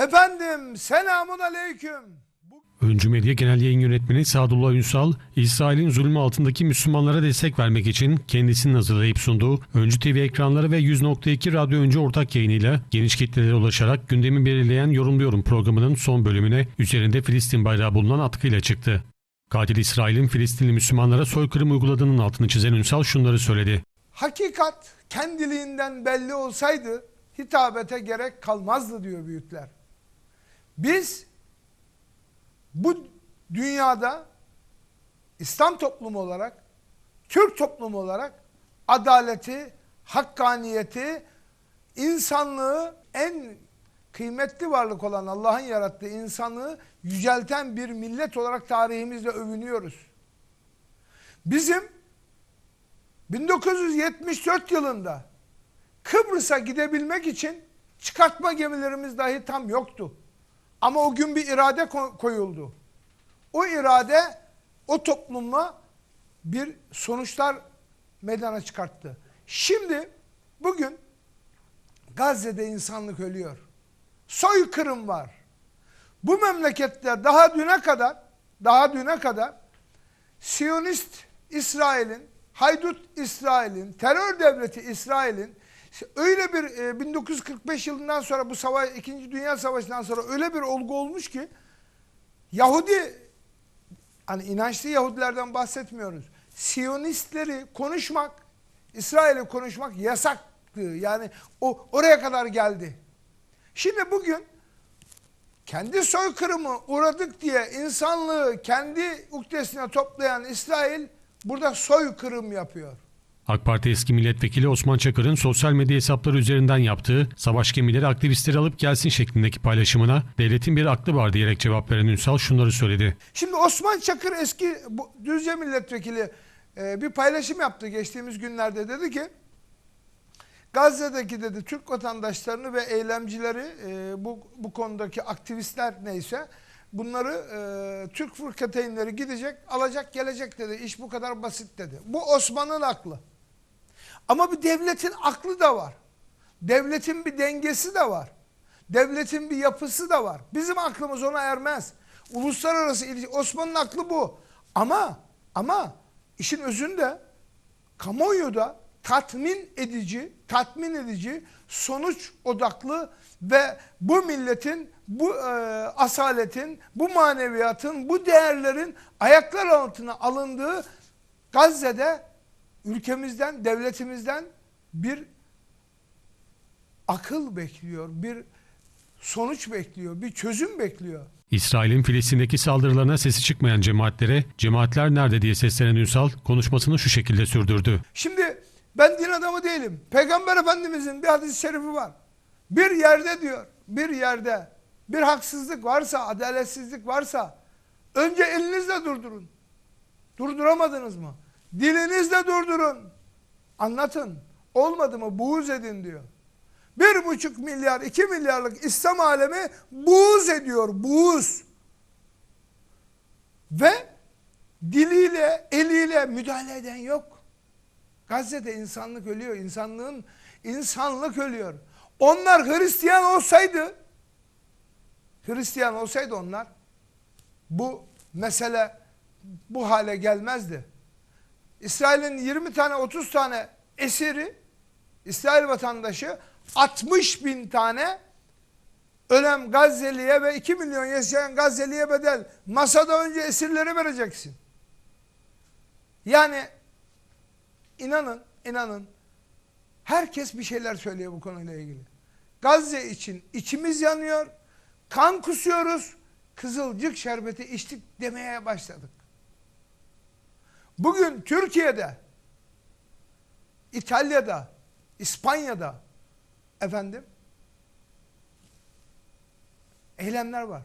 Efendim selamun aleyküm. Öncü Medya Genel Yayın Yönetmeni Sadullah Ünsal, İsrail'in zulmü altındaki Müslümanlara destek vermek için kendisinin hazırlayıp sunduğu Öncü TV ekranları ve 100.2 Radyo Öncü ortak yayınıyla geniş kitlelere ulaşarak gündemi belirleyen Yorumluyorum programının son bölümüne üzerinde Filistin bayrağı bulunan atkıyla çıktı. Katil İsrail'in Filistinli Müslümanlara soykırım uyguladığının altını çizen Ünsal şunları söyledi. Hakikat kendiliğinden belli olsaydı hitabete gerek kalmazdı diyor büyükler. Biz bu dünyada İslam toplumu olarak, Türk toplumu olarak adaleti, hakkaniyeti, insanlığı en kıymetli varlık olan Allah'ın yarattığı insanlığı yücelten bir millet olarak tarihimizde övünüyoruz. Bizim 1974 yılında Kıbrıs'a gidebilmek için çıkartma gemilerimiz dahi tam yoktu. Ama o gün bir irade ko- koyuldu. O irade o toplumla bir sonuçlar meydana çıkarttı. Şimdi bugün Gazze'de insanlık ölüyor. Soykırım var. Bu memlekette daha düne kadar daha düne kadar Siyonist İsrail'in, haydut İsrail'in, terör devleti İsrail'in öyle bir e, 1945 yılından sonra bu savaş, 2. Dünya Savaşı'ndan sonra öyle bir olgu olmuş ki Yahudi hani inançlı Yahudilerden bahsetmiyoruz. Siyonistleri konuşmak, İsrail'i konuşmak yasaktı. Yani o oraya kadar geldi. Şimdi bugün kendi soykırımı uğradık diye insanlığı kendi uktesine toplayan İsrail burada soykırım yapıyor. AK Parti eski milletvekili Osman Çakır'ın sosyal medya hesapları üzerinden yaptığı savaş gemileri aktivistleri alıp gelsin şeklindeki paylaşımına devletin bir aklı var diyerek cevap veren Ünsal şunları söyledi. Şimdi Osman Çakır eski Düzce milletvekili e, bir paylaşım yaptı geçtiğimiz günlerde dedi ki Gazze'deki dedi Türk vatandaşlarını ve eylemcileri e, bu, bu konudaki aktivistler neyse bunları e, Türk fırkateynleri gidecek alacak gelecek dedi. İş bu kadar basit dedi. Bu Osman'ın aklı. Ama bir devletin aklı da var. Devletin bir dengesi de var. Devletin bir yapısı da var. Bizim aklımız ona ermez. Uluslararası ilişki Osman'ın aklı bu. Ama ama işin özünde kamuoyu da tatmin edici, tatmin edici, sonuç odaklı ve bu milletin, bu e, asaletin, bu maneviyatın, bu değerlerin ayaklar altına alındığı Gazze'de ülkemizden, devletimizden bir akıl bekliyor, bir sonuç bekliyor, bir çözüm bekliyor. İsrail'in Filistin'deki saldırılarına sesi çıkmayan cemaatlere cemaatler nerede diye seslenen Ünsal konuşmasını şu şekilde sürdürdü. Şimdi ben din adamı değilim. Peygamber Efendimizin bir hadis-i şerifi var. Bir yerde diyor, bir yerde bir haksızlık varsa, adaletsizlik varsa önce elinizle durdurun. Durduramadınız mı? Dilinizle durdurun. Anlatın. Olmadı mı buğz edin diyor. Bir buçuk milyar, iki milyarlık İslam alemi buğz ediyor, buğz. Ve diliyle, eliyle müdahale eden yok. Gazze'de insanlık ölüyor. insanlığın insanlık ölüyor. Onlar Hristiyan olsaydı Hristiyan olsaydı onlar bu mesele bu hale gelmezdi. İsrail'in 20 tane 30 tane esiri İsrail vatandaşı 60 bin tane ölen Gazze'liye ve 2 milyon yaşayan Gazze'liye bedel masada önce esirleri vereceksin. Yani inanın, inanın herkes bir şeyler söylüyor bu konuyla ilgili. Gazze için içimiz yanıyor, kan kusuyoruz, kızılcık şerbeti içtik demeye başladık. Bugün Türkiye'de, İtalya'da, İspanya'da efendim eylemler var.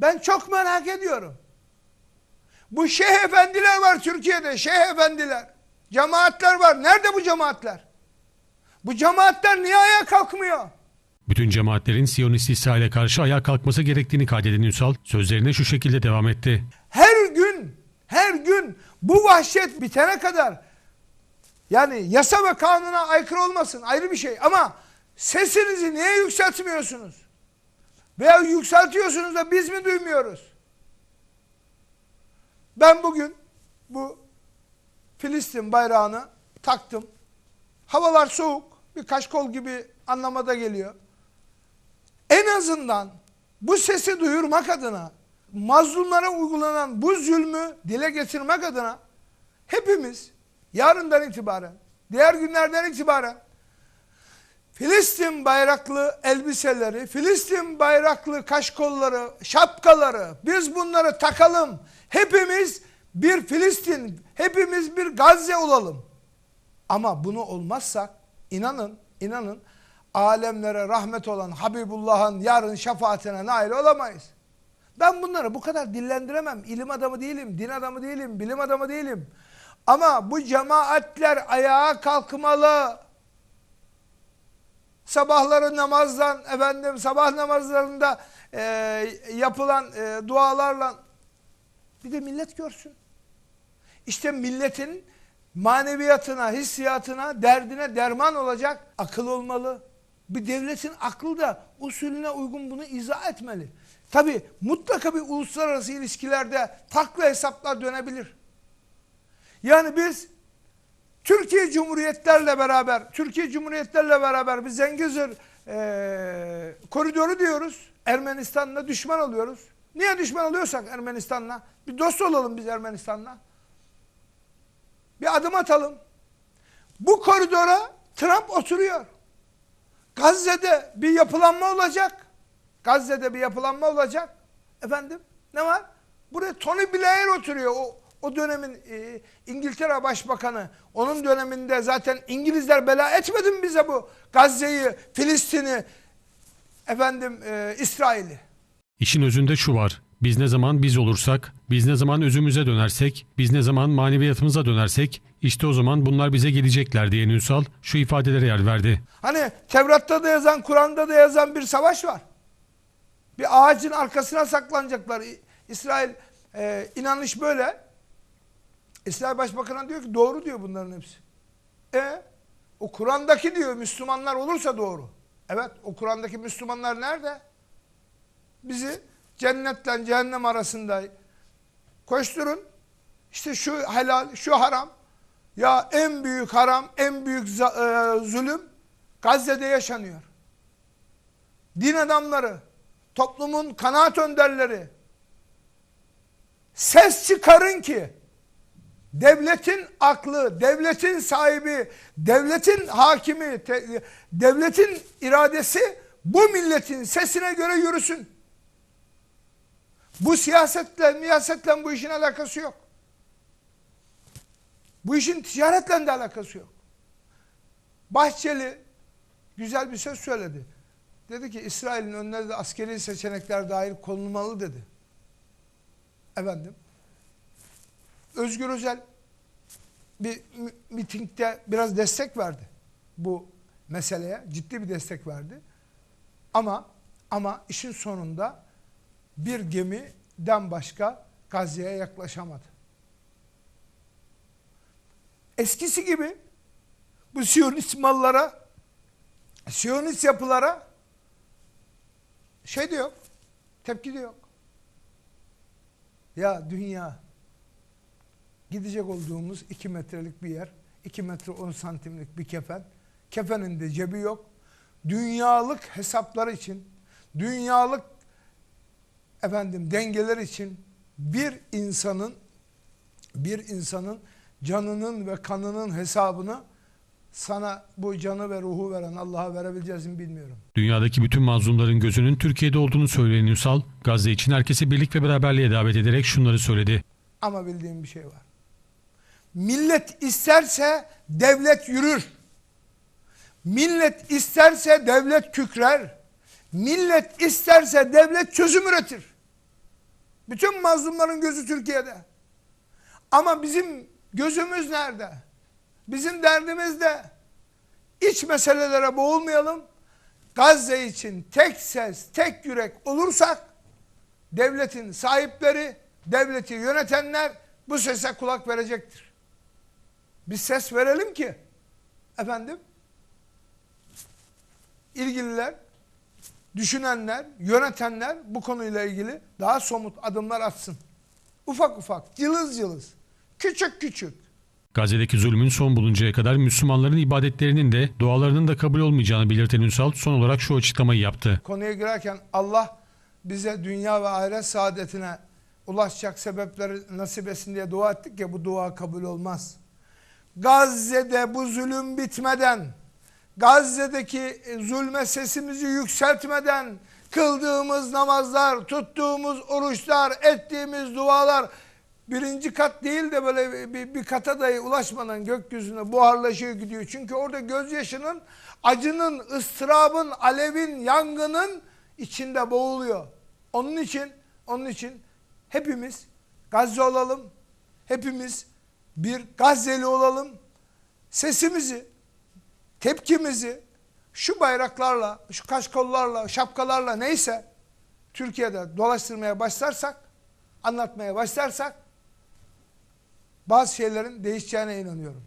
Ben çok merak ediyorum. Bu şeyh efendiler var Türkiye'de, şeyh efendiler. Cemaatler var. Nerede bu cemaatler? Bu cemaatler niye ayağa kalkmıyor? Bütün cemaatlerin Siyonist İsrail'e karşı ayağa kalkması gerektiğini kaydeden Ünsal sözlerine şu şekilde devam etti. Her gün, her gün bu vahşet bitene kadar yani yasa ve kanuna aykırı olmasın ayrı bir şey ama sesinizi niye yükseltmiyorsunuz? Veya yükseltiyorsunuz da biz mi duymuyoruz? Ben bugün bu Filistin bayrağını taktım. Havalar soğuk, bir kaşkol gibi anlamada geliyor. En azından bu sesi duyurmak adına, mazlumlara uygulanan bu zulmü dile getirmek adına hepimiz yarından itibaren, diğer günlerden itibaren Filistin bayraklı elbiseleri, Filistin bayraklı kaşkolları, şapkaları biz bunları takalım. Hepimiz bir Filistin, hepimiz bir Gazze olalım. Ama bunu olmazsak inanın, inanın alemlere rahmet olan Habibullah'ın yarın şefaatine nail olamayız. Ben bunları bu kadar dillendiremem. İlim adamı değilim, din adamı değilim, bilim adamı değilim. Ama bu cemaatler ayağa kalkmalı. Sabahları namazdan, efendim sabah namazlarında e, yapılan e, dualarla bir de millet görsün. İşte milletin maneviyatına, hissiyatına, derdine derman olacak akıl olmalı. Bir devletin aklı da usulüne uygun bunu izah etmeli. Tabi mutlaka bir uluslararası ilişkilerde farklı hesaplar dönebilir. Yani biz Türkiye Cumhuriyetlerle beraber, Türkiye Cumhuriyetlerle beraber bir Zengezur e, koridoru diyoruz. Ermenistan'la düşman oluyoruz. Niye düşman oluyorsak Ermenistan'la? Bir dost olalım biz Ermenistan'la. Bir adım atalım. Bu koridora Trump oturuyor. Gazze'de bir yapılanma olacak. Gazze'de bir yapılanma olacak. Efendim ne var? Buraya Tony Blair oturuyor. O, o dönemin e, İngiltere Başbakanı. Onun döneminde zaten İngilizler bela etmedi mi bize bu Gazze'yi, Filistin'i, efendim e, İsrail'i? İşin özünde şu var. Biz ne zaman biz olursak, biz ne zaman özümüze dönersek, biz ne zaman maneviyatımıza dönersek, işte o zaman bunlar bize gelecekler diye Ünsal şu ifadelere yer verdi. Hani Tevrat'ta da yazan, Kur'an'da da yazan bir savaş var. Bir ağacın arkasına saklanacaklar. İsrail e, inanış böyle. İsrail Başbakanı diyor ki doğru diyor bunların hepsi. E o Kur'an'daki diyor Müslümanlar olursa doğru. Evet o Kur'an'daki Müslümanlar nerede? Bizi cennetle cehennem arasında koşturun. İşte şu helal, şu haram. Ya en büyük haram, en büyük e, zulüm Gazze'de yaşanıyor. Din adamları, toplumun kanaat önderleri ses çıkarın ki devletin aklı, devletin sahibi, devletin hakimi, devletin iradesi bu milletin sesine göre yürüsün. Bu siyasetle, miyasetle bu işin alakası yok. Bu işin ticaretle de alakası yok. Bahçeli güzel bir söz söyledi. Dedi ki İsrail'in önüne de askeri seçenekler dahil konulmalı dedi. Efendim. Özgür Özel bir mi- mitingde biraz destek verdi bu meseleye. Ciddi bir destek verdi. Ama ama işin sonunda bir gemiden başka Gazze'ye yaklaşamadı. Eskisi gibi bu Siyonist mallara, Siyonist yapılara şey de yok, tepki de yok. Ya dünya gidecek olduğumuz 2 metrelik bir yer, 2 metre 10 santimlik bir kefen, kefenin de cebi yok. Dünyalık hesaplar için, dünyalık efendim dengeler için bir insanın bir insanın canının ve kanının hesabını sana bu canı ve ruhu veren Allah'a verebileceğiz mi bilmiyorum. Dünyadaki bütün mazlumların gözünün Türkiye'de olduğunu söyleyen Ünsal, Gazze için herkesi birlik ve beraberliğe davet ederek şunları söyledi. Ama bildiğim bir şey var. Millet isterse devlet yürür. Millet isterse devlet kükrer. Millet isterse devlet çözüm üretir. Bütün mazlumların gözü Türkiye'de. Ama bizim gözümüz nerede? Bizim derdimiz de iç meselelere boğulmayalım. Gazze için tek ses, tek yürek olursak devletin sahipleri, devleti yönetenler bu sese kulak verecektir. Biz ses verelim ki efendim ilgililer düşünenler, yönetenler bu konuyla ilgili daha somut adımlar atsın. Ufak ufak, cılız cılız, küçük küçük. Gazze'deki zulmün son buluncaya kadar Müslümanların ibadetlerinin de dualarının da kabul olmayacağını belirten Ünsal son olarak şu açıklamayı yaptı. Konuya girerken Allah bize dünya ve ahiret saadetine ulaşacak sebepleri nasip etsin diye dua ettik ya bu dua kabul olmaz. Gazze'de bu zulüm bitmeden, Gazze'deki zulme sesimizi yükseltmeden, kıldığımız namazlar, tuttuğumuz oruçlar, ettiğimiz dualar birinci kat değil de böyle bir, bir kata dahi ulaşmadan gökyüzüne buharlaşıyor gidiyor. Çünkü orada gözyaşının, acının, ıstırabın, alevin, yangının içinde boğuluyor. Onun için, onun için hepimiz Gazze olalım, hepimiz bir Gazze'li olalım, sesimizi, tepkimizi şu bayraklarla, şu kaşkollarla, şapkalarla neyse Türkiye'de dolaştırmaya başlarsak, anlatmaya başlarsak bazı şeylerin değişeceğine inanıyorum.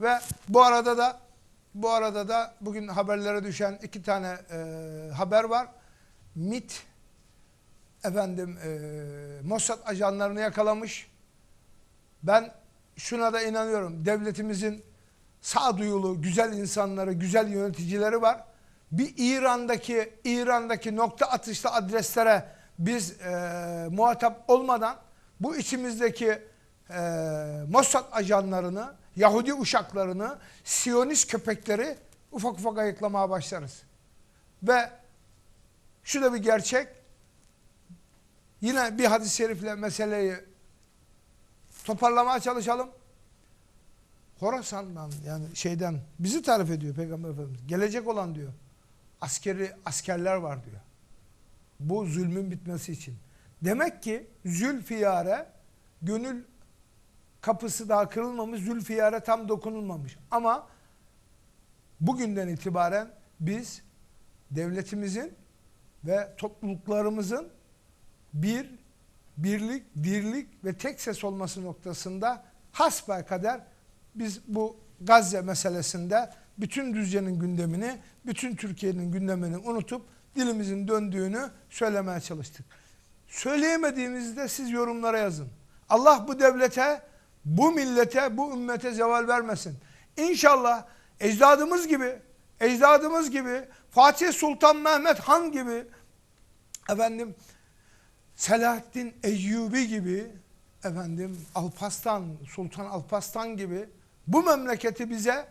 Ve bu arada da bu arada da bugün haberlere düşen iki tane e, haber var. MIT efendim e, Mossad ajanlarını yakalamış. Ben şuna da inanıyorum. Devletimizin sağduyulu, güzel insanları, güzel yöneticileri var. Bir İran'daki İran'daki nokta atışlı adreslere biz e, muhatap olmadan bu içimizdeki e, Mossad ajanlarını, Yahudi uşaklarını, Siyonist köpekleri ufak ufak ayıklamaya başlarız. Ve şu da bir gerçek. Yine bir hadis-i şerifle meseleyi toparlamaya çalışalım. Horasan'dan yani şeyden bizi tarif ediyor Peygamber Efendimiz. Gelecek olan diyor. Askeri askerler var diyor. Bu zulmün bitmesi için. Demek ki Zülfiyare gönül kapısı daha kırılmamış, Zülfiyare tam dokunulmamış. Ama bugünden itibaren biz devletimizin ve topluluklarımızın bir birlik, dirlik ve tek ses olması noktasında hasbelkader biz bu Gazze meselesinde bütün Düzce'nin gündemini, bütün Türkiye'nin gündemini unutup dilimizin döndüğünü söylemeye çalıştık. Söyleyemediğimizde siz yorumlara yazın. Allah bu devlete, bu millete, bu ümmete zeval vermesin. İnşallah ecdadımız gibi, ecdadımız gibi, Fatih Sultan Mehmet Han gibi, efendim Selahaddin Eyyubi gibi, efendim Alpaslan, Sultan Alpaslan gibi bu memleketi bize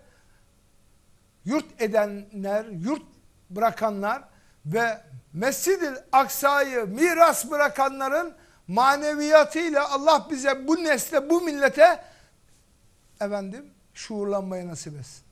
yurt edenler, yurt bırakanlar ve Mescid-i Aksa'yı miras bırakanların maneviyatıyla Allah bize bu nesle, bu millete efendim şuurlanmayı nasip etsin.